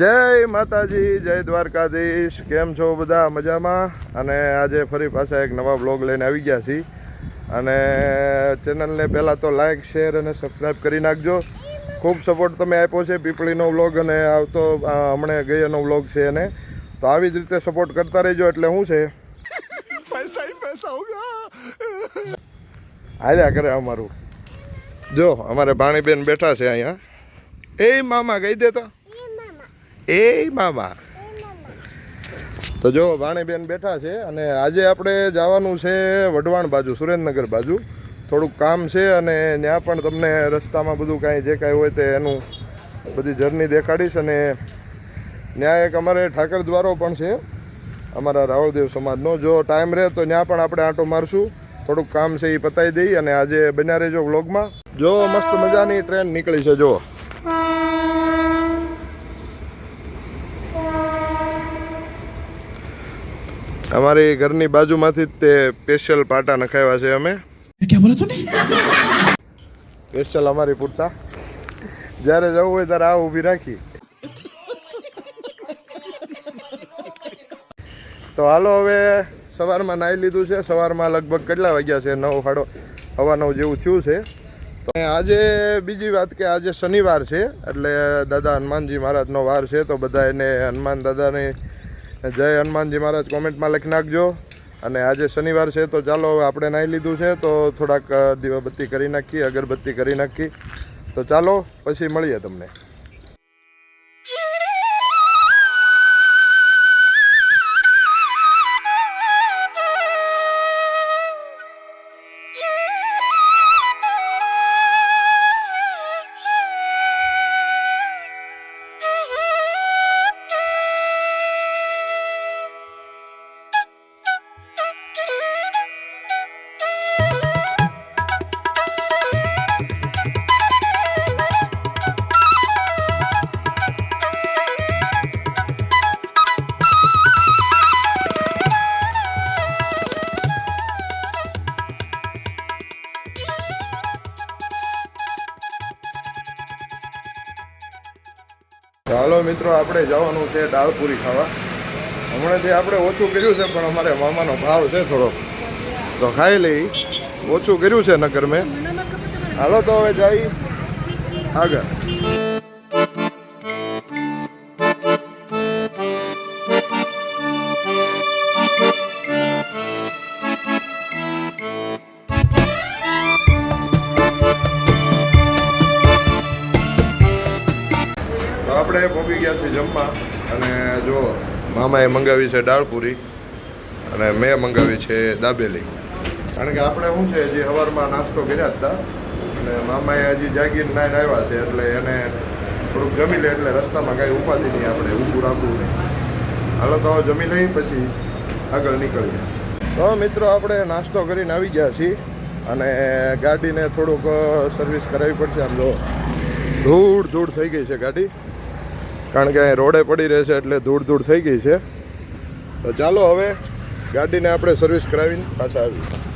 જય માતાજી જય દ્વારકાધીશ. કેમ છો બધા? મજામાં? અને આજે ફરી પાછા એક નવા બ્લોગ લઈને આવી ગયા છીએ. અને ચેનલને પહેલાં તો લાઇક શેર અને સબસ્ક્રાઈબ કરી નાખજો. ખૂબ સપોર્ટ તમે આપ્યો છે પીપળીનો વ્લોગ અને આવતો હમણાં ગયાનો વ્લોગ છે એને. તો આવી જ રીતે સપોર્ટ કરતા રહેજો એટલે શું છે? પૈસા પૈસા હોગા હાલ્યા કરે અમારું. જો અમારે ભાણીબેન બેઠા છે અહીંયા. એ મામા કહી દેતા. એ મામા. તો જો ભાણીબેન બેઠા છે અને આજે આપણે જવાનું છે વઢવાણ બાજુ, સુરેન્દ્રનગર બાજુ. થોડુંક કામ છે અને ત્યાં પણ તમને રસ્તામાં બધું કાંઈ જે કાંઈ હોય તે એનું બધી જર્ની દેખાડીશ અને ત્યાં એક અમારે ઠાકર દ્વારો પણ છે. અમારા રાવળદેવ સમાજનો. જો ટાઈમ રહે તો ત્યાં પણ આપણે આંટો મારશું. થોડુંક કામ છે એ પતાવી દઈ અને આજે બન્યા રહેજો વ્લોગમાં જો મસ્ત મજાની ટ્રેન નીકળી છે, જો. અમારી ઘરની બાજુમાંથી જ તે સ્પેશિયલ પાટા નખાવ્યા છે અમે. સ્પેશિયલ અમારી પૂરતા. જ્યારે જવું હોય ત્યારે આ ઊભી રાખી. તો હાલો હવે સવારમાં નાહી લીધું છે. સવારમાં લગભગ કેટલા વાગ્યા છે? નવ સાડો હવા નવ જેવું થયું છે. તો આજે બીજી વાત કે આજે શનિવાર છે. એટલે દાદા હનુમાનજી મહારાજનો વાર છે. તો બધા એને હનુમાન દાદાની જય હનુમાનજી મહારાજ, કોમેન્ટમાં લખી નાખજો. અને આજે શનિવાર છે, તો ચાલો હવે આપણે નાહી લીધું છે, તો થોડાક દીવાબત્તી કરી નાખી અગરબત્તી કરી નાખી તો ચાલો, પછી મળીએ તમને. મિત્રો, આપણે જવાનું છે દાળપુરી ખાવા. હમણાંથી આપણે ઓછું કર્યું છે, પણ અમારે મામાનો ભાવ છે થોડો. તો ખાઈ લઈ. ઓછું કર્યું છે નગર મેં. હાલો તો હવે જઈ આગળ. મામાએ મંગાવી છે દાળપુરી અને મેં મંગાવી છે દાબેલી. કારણ કે આપણે શું છે જે સવારમાં નાસ્તો કર્યા હતા. અને મામાએ હજી જાગીને નાઈને આવ્યા છે, એટલે એને થોડુંક જમી લે, એટલે રસ્તામાં કાંઈ ઉપાધિ નહીં આપણે ઊભું રાખવું નહીં. હાલો તો જમી લઈ પછી આગળ નીકળીએ. તો મિત્રો, આપણે નાસ્તો કરીને આવી ગયા છીએ અને ગાડીને થોડુંક સર્વિસ કરાવવી પડશે આમ જો. ધૂળ ધૂળ થઈ ગઈ છે ગાડી. કારણ કે અહીં રોડે પડી રહેશે એટલે ધૂળ ધૂળ થઈ ગઈ છે. તો ચાલો હવે ગાડીને આપણે સર્વિસ કરાવીને પાછા આવી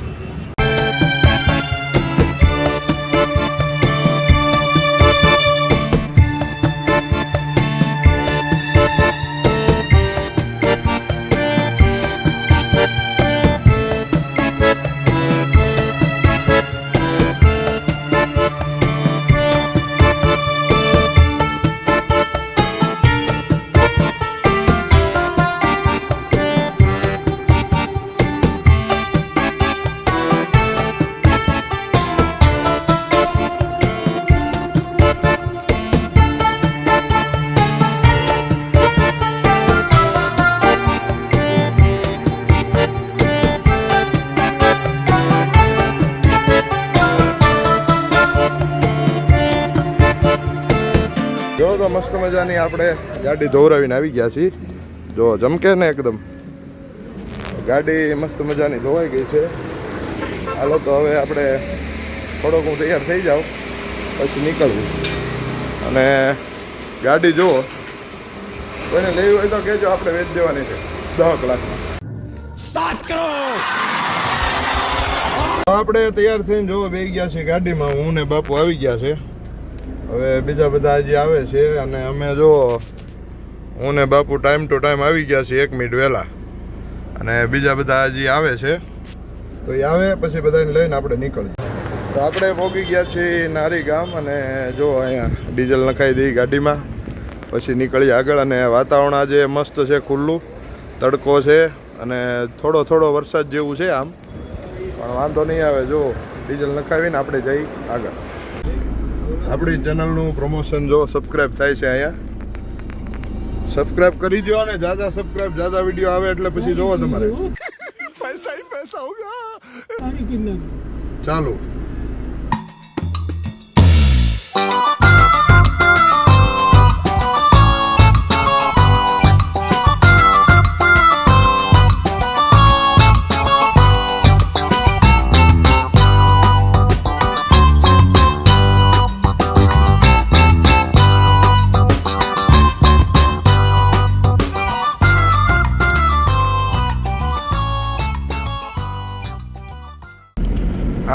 મિત્રો મસ્ત મજાની આપણે ગાડી ધોવરાવીને આવી ગયા છીએ. જો જમકે ને એકદમ. ગાડી મસ્ત મજાની ધોવાઈ ગઈ છે. હાલો તો હવે આપણે થોડોક હું તૈયાર થઈ જાઉં પછી નીકળવું. અને ગાડી જુઓ. કોઈને લેવી હોય તો કહેજો આપણે વેચ દેવાની છે. દસ કલાકમાં. કરો! આપણે તૈયાર થઈને જોવા બે ગયા છે ગાડીમાં. હું ને બાપુ આવી ગયા છે. હવે બીજા બધા હજી આવે છે અને અમે જો હું ને બાપુ ટાઈમ ટુ ટાઈમ આવી ગયા છીએ એક મિનિટ વહેલા. અને બીજા બધા હજી આવે છે. તો એ આવે, પછી બધાને લઈને આપણે નીકળીએ. તો આપણે પહોંચી ગયા છીએ નારી ગામ અને જો અહીંયા ડીઝલ નખાઈ દઈ ગાડીમાં. પછી નીકળીએ આગળ અને વાતાવરણ આજે મસ્ત છે, ખુલ્લું. તડકો છે અને થોડો થોડો વરસાદ જેવું છે આમ. પણ વાંધો નહીં આવે, જો ડીઝલ નખાવીને આપણે જઈ આગળ. આપણી ચેનલનું પ્રમોશન જો સબસ્ક્રાઈબ થાય છે અહીંયા. સબસ્ક્રાઈબ કરી દો અને જ્યાદા સબસ્ક્રાઈબ જ્યાદા વીડિયો આવે એટલે પછી જોવો તમારે. ચાલુ.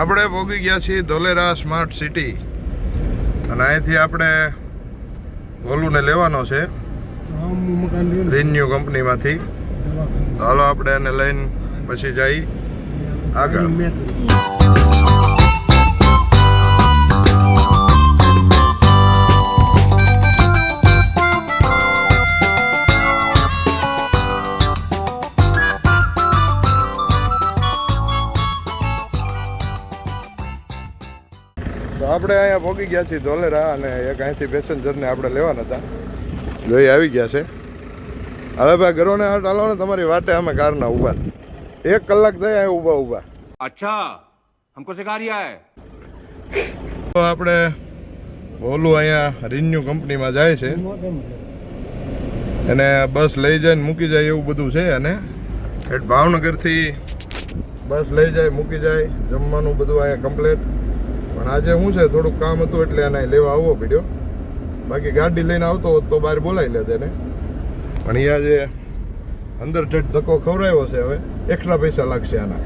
આપણે પહોંચી ગયા છીએ ધોલેરા સ્માર્ટ સિટી. અને અહીંથી આપણે ભોલુને લેવાનો છે. રિન્યુ કંપનીમાંથી હાલો આપણે એને લઈને પછી જઈ આગળ. આપણે અહીંયા ભોગી ગયા છીએ ધોલેરા અને એક અહીંથી પેસેન્જરને આપણે લેવાના હતા. જોઈ આવી ગયા છે. હવે ભાઈ ગરોને હાટ હાલો ને તમારી વાટે અમે કારના ઊભા એક કલાક થઈ અહીંયા ઊભા ઊભા. અચ્છા હમકો સિખા રહ્યા હે? તો આપણે ઓલું અહીંયા રિન્યુ કંપનીમાં જાય છે. અને બસ લઈ જાય ને મૂકી જાય એવું બધું છે અને ભાવનગરથી બસ લઈ જાય મૂકી જાય જમવાનું બધું અહીંયા કમ્પ્લેટ પણ આજે શું છે, થોડુંક કામ હતું એટલે એને લેવા આવવો પડ્યો. બાકી ગાડી લઈને આવતો હોત તો બહાર બોલાવી લે તેને પણ અહીંયા જે અંદર ઠેઠ ધક્કો ખવડાવ્યો છે હવે. એક્સ્ટ્રા પૈસા લાગશે આના.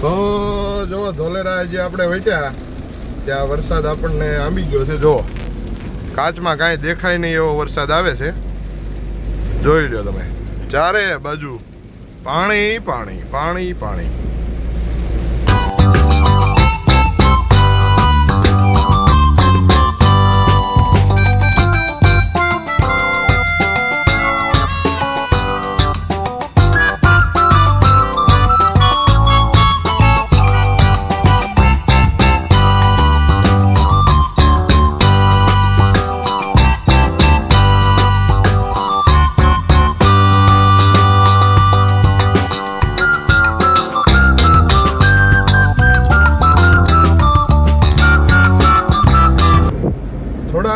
તો જો, ધોલેરા જે આપણે વેચ્યા ત્યાં વરસાદ આપણને આંબી ગયો છે, જો. કાચમાં કાંઈ દેખાય નહીં એવો વરસાદ આવે છે. જોઈ લો તમે. ચારે બાજુ પાણી પાણી પાણી પાણી.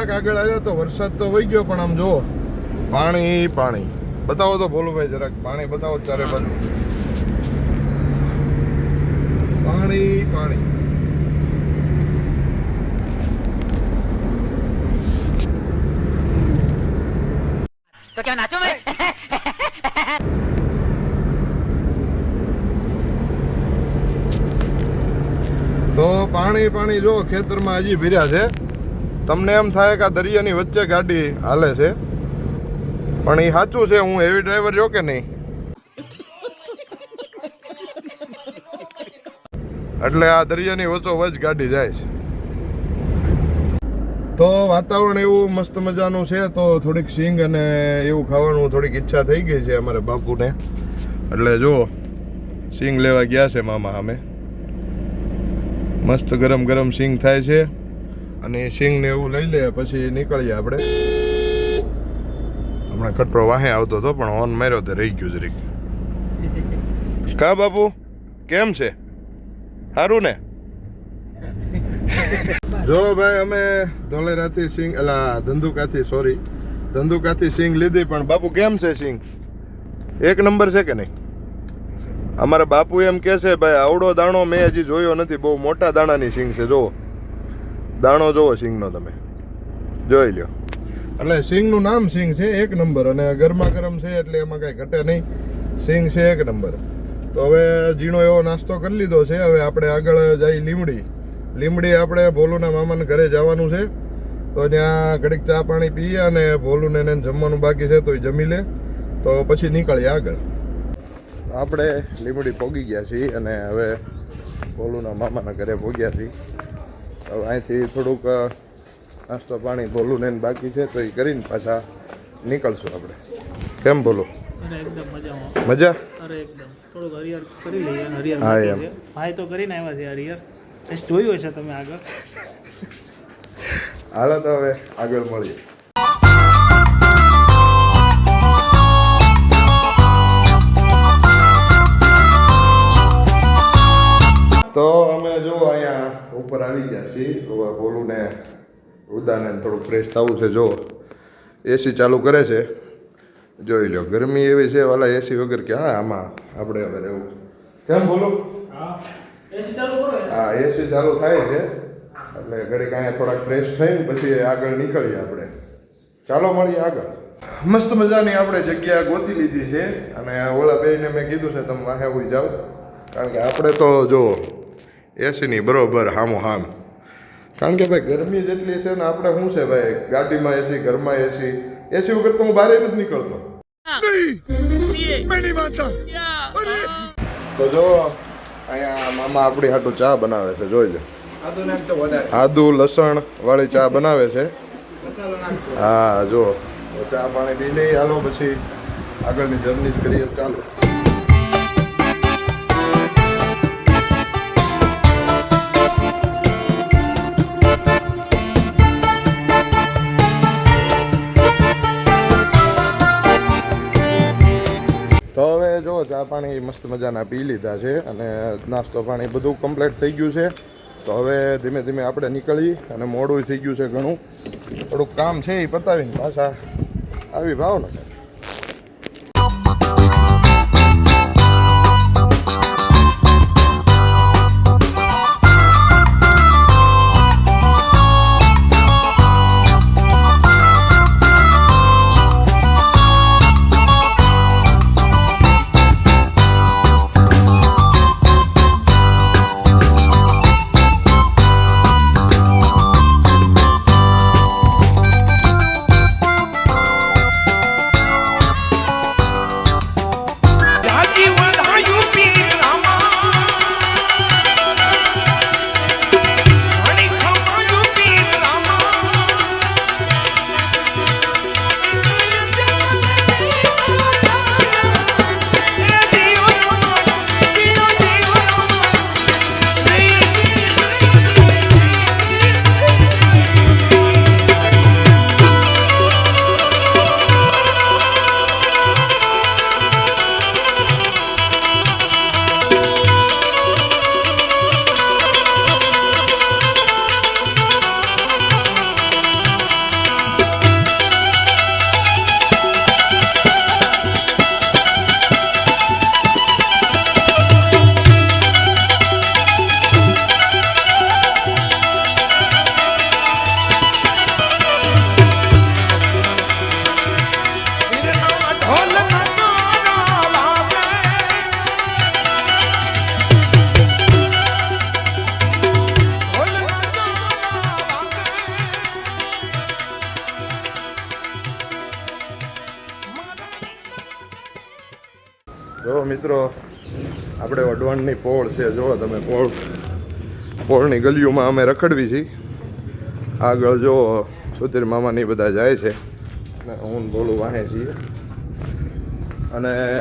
થોડાક આગળ આવ્યા તો વરસાદ તો વહી ગયો પણ આમ જુઓ. પાણી પાણી. બતાવો તો ભોલુભાઈ જરાક પાણી બતાવો ચારે બાજુ. પાણી પાણી. તો પાણી પાણી જો ખેતરમાં હજી ભીર્યા છે. તમને એમ થાય કે આ દરિયાની વચ્ચે ગાડી હાલે છે, પણ એ સાચું છે, હું હેવી ડ્રાઈવર જો કે નહીં? એટલે આ દરિયાની વચ્ચોવચ ગાડી જાય છે. તો વાતાવરણ એવું મસ્ત મજાનું છે, તો થોડીક સિંગ અને એવું ખાવાનું થોડીક ઈચ્છા થઈ ગઈ છે અમારે બાપુને. એટલે જો સિંગ લેવા ગયા છે મામા અમે મસ્ત ગરમ ગરમ સિંગ થાય છે. અને સિંગને એવું લઈ લે, પછી નીકળીએ આપણે. હમણાં ખટરો વાહે આવતો હતો, પણ ઓન માર્યો તે રહી ગયું જરીક. કા બાપુ? કેમ છે? સારું ને? જો ભાઈ, અમે ધોલેરાથી સિંગ, અલા, ધંધુકાથી સોરી ધંધુકાથી સિંગ લીધી, પણ બાપુ કેમ છે સિંગ? એક નંબર છે કે નહીં? અમારા બાપુ એમ કહે છે, ભાઈ, આવડો દાણો મેં હજી જોયો નથી, બહુ મોટા દાણાની સિંગ છે, જુઓ. દાણો જોવો સિંગનો તમે. જોઈ લ્યો. એટલે સિંગનું નામ સિંગ છે, એક નંબર. અને ગરમા ગરમ છે એટલે એમાં કાંઈ ઘટે નહીં. સિંગ છે એક નંબર. તો હવે ઝીણો એવો નાસ્તો કરી લીધો છે. હવે આપણે આગળ જઈ લીમડી. લીમડી આપણે ભોલુના મામાના ઘરે જવાનું છે. તો ત્યાં ઘડીક ચા પાણી પીએ અને ભોલુને એને જમવાનું બાકી છે તો એ જમી લે. તો પછી નીકળીએ આગળ. આપણે લીમડી પોગી ગયા છીએ અને હવે ભોલુના મામાના ઘરે પોગ્યા છીએ. હવે અહીંથી થોડુંક નાસ્તો પાણી ભોલું ને બાકી છે તો એ કરીને પાછા નીકળશું આપણે. કેમ બોલો મજા? અરે એકદમ. થોડુંક હરિહર કરી લઈએ અને હા, એમ. ભાઈ તો કરીને આવ્યા છે ટેસ્ટ જોયું હશે તમે આગળ? હાલો તો હવે આગળ મળીએ. તો અમે જો અહીંયા ઉપર આવી ગયા છીએ. હવે બોલું ને ઉદાને થોડું ફ્રેશ થવું છે જો એસી ચાલુ કરે છે. જોઈ લો ગરમી એવી છે વાલા એસી વગર ક્યાં આમાં આપણે હવે રહેવું? કેમ બોલો? હા. એસી ચાલુ હા થાય છે. એટલે ઘડીક અહીંયા થોડાક ફ્રેશ થઈને પછી આગળ નીકળીએ આપણે. ચાલો મળીએ આગળ. મસ્ત મજાની આપણે જગ્યા ગોતી લીધી છે. અને ઓલા બેને મેં કીધું છે તમે વાહે જાઓ. કારણ કે આપણે તો જો એસીની બરોબર હામો હામ કારણ કે ભાઈ ગરમી જેટલી છે ને આપણે શું છે ભાઈ? ગાડીમાં એસી ઘરમાં એસી. એસી વગર તો હું બહાર જ નથી નીકળતો. તો જો અહીંયા મામા આપણી હાટું ચા બનાવે છે જોઈ લો. આદુ લસણ વાળી ચા બનાવે છે. હા જો. ચા પાણી પી લઈ હાલો પછી આગળની જર્ની જ કરીએ ચાલો. પાણી મસ્ત મજાના પી લીધા છે અને નાસ્તો પાણી બધું કમ્પ્લીટ થઈ ગયું છે. તો હવે ધીમે ધીમે આપણે નીકળી અને મોડું થઈ ગયું છે ઘણું. થોડુંક કામ છે એ પતાવીને પાછા આવી ભાવનગર. આપણે પોળ છે જો તમે પોળ. પોળની ગલીઓમાં અમે રખડવી છીએ. આગળ જો સુધીર મામાની બધા જાય છે. અને હું બોલું વાહે છીએ. અને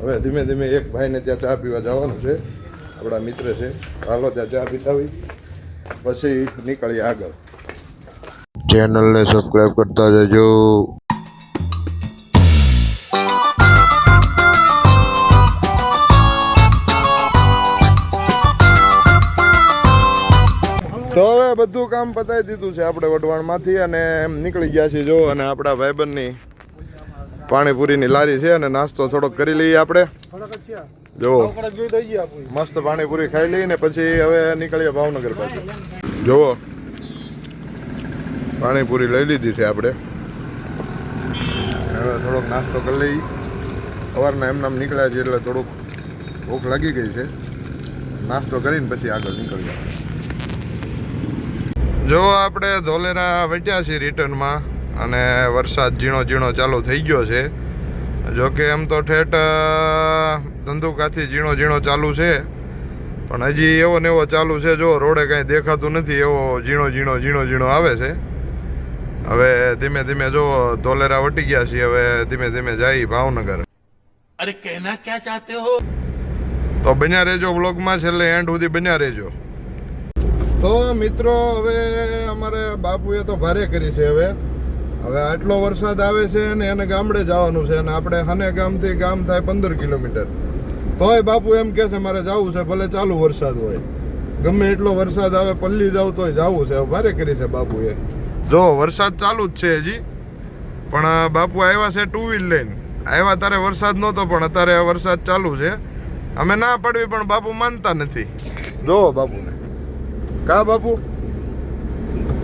હવે ધીમે ધીમે એક ભાઈને ત્યાં ચા પીવા જવાનું છે. આપણા મિત્ર છે. હાલો, ત્યાં ચા પીતાવી. પછી નીકળીએ આગળ. ચેનલને સબસ્ક્રાઈબ કરતા જજો. બધું કામ પતાવી દીધું છે આપણે વઢવાણમાંથી અને એમ નીકળી ગયા છીએ જો અને આપણા ભાઈબંધની પાણીપુરીની લારી છે અને નાસ્તો થોડોક કરી લઈએ આપણે. જો મસ્ત પાણીપુરી ખાઈ લઈને પછી હવે નીકળીએ ભાવનગર પાસે જુઓ. પાણીપુરી લઈ લીધી છે આપણે. હવે થોડોક નાસ્તો કરી લઈએ. સવારના એમનામ નીકળ્યા છે એટલે થોડુંક ભૂખ લાગી ગઈ છે. નાસ્તો કરીને પછી આગળ નીકળ્યા જો આપણે ધોલેરા વટ્યા છીએ રિટર્નમાં અને વરસાદ ઝીણો ઝીણો ચાલુ થઈ ગયો છે. જોકે એમ તો ઠેઠ ધંધુકાથી ઝીણો ઝીણો ચાલુ છે. પણ હજી એવો ને એવો ચાલુ છે જો રોડે કાંઈ દેખાતું નથી એવો ઝીણો ઝીણો ઝીણો ઝીણો આવે છે. હવે ધીમે ધીમે જો ધોલેરા વટી ગયા છીએ હવે ધીમે ધીમે જાય ભાવનગર. અરે કહેના ક્યાં ચાહતે હો? તો બન્યા રહેજો વ્લોગમાં છેલ્લે એન્ડ સુધી બન્યા રહેજો. તો મિત્રો, હવે અમારે બાપુએ તો ભારે કરી છે હવે. હવે આટલો વરસાદ આવે છે અને એને ગામડે જવાનું છે અને આપણે હને ગામથી ગામ થાય પંદર કિલોમીટર. તોય બાપુ એમ કહે છે, મારે જવું છે, ભલે ચાલુ વરસાદ હોય. ગમે એટલો વરસાદ આવે, પલ્લી જાવ તોય જવું છે. ભારે કરી છે બાપુએ. જો, વરસાદ ચાલુ જ છે હજી. પણ બાપુ આવ્યા છે ટુ વ્હીલ લઈને. આવ્યા ત્યારે વરસાદ નહોતો, પણ અત્યારે વરસાદ ચાલુ છે. અમે ના પડવી, પણ બાપુ માનતા નથી. જો, બાપુને. કા બાપુ?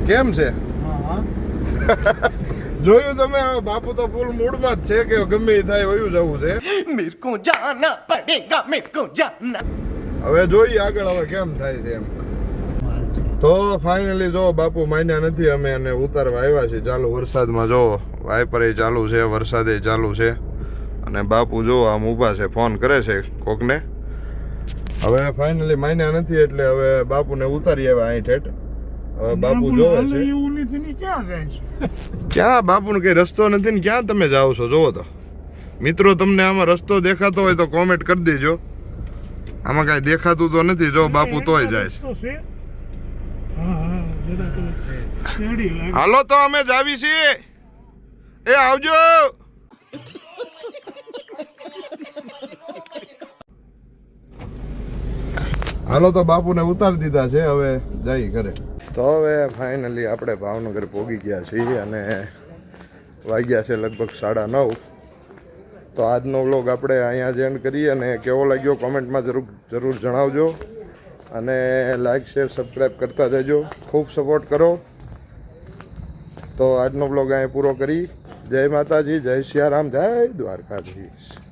કેમ છે? જોયું તમે બાપુ તો ફૂલ મૂડમાં જ છે કે ગમે થાય વયું જવું છે. મેરકો જાના પડેગા મેરકો જાના. હવે જોઈએ આગળ હવે કેમ થાય છે એમ. તો ફાઇનલી જો બાપુ માન્યા નથી અમે અને ઉતારવા આવ્યા છીએ. ચાલુ વરસાદમાં જો વાઇપરે ચાલુ છે વરસાદે ચાલુ છે. અને બાપુ જો આમ ઊભા છે ફોન કરે છે કોકને. હવે ફાઇનલી માન્યા નથી એટલે હવે બાપુને ઉતારી આવ્યા અહીં ઠેઠ. હવે બાપુ જોવે છે. ક્યાં બાપુનો કઈ રસ્તો નથી ને ક્યાં તમે જાઓ છો? જોવો તો. મિત્રો તમને આમાં રસ્તો દેખાતો હોય તો કોમેન્ટ કરી દેજો. આમાં કાંઈ દેખાતું તો નથી જો બાપુ તોય જાય છે. હાલો તો અમે જ આવી છીએ એ આવજો! હાલો તો બાપુને ઉતારી દીધા છે, હવે જઈ ઘરે. તો હવે ફાઇનલી આપણે ભાવનગર પહોંચી ગયા છીએ અને વાગ્યા છે લગભગ સાડા નવ. તો આજનો વ્લોગ આપણે અહીંયા જ એન્ડ કરીએ અને કેવો લાગ્યો કોમેન્ટમાં જરૂર જરૂર જણાવજો. અને લાઇક શેર સબસ્ક્રાઈબ કરતા જજો. ખૂબ સપોર્ટ કરો. તો આજનો બ્લોગ અહીંયા પૂરો કરી. જય માતાજી, જય સિયારામ, જય દ્વારકાધીશ.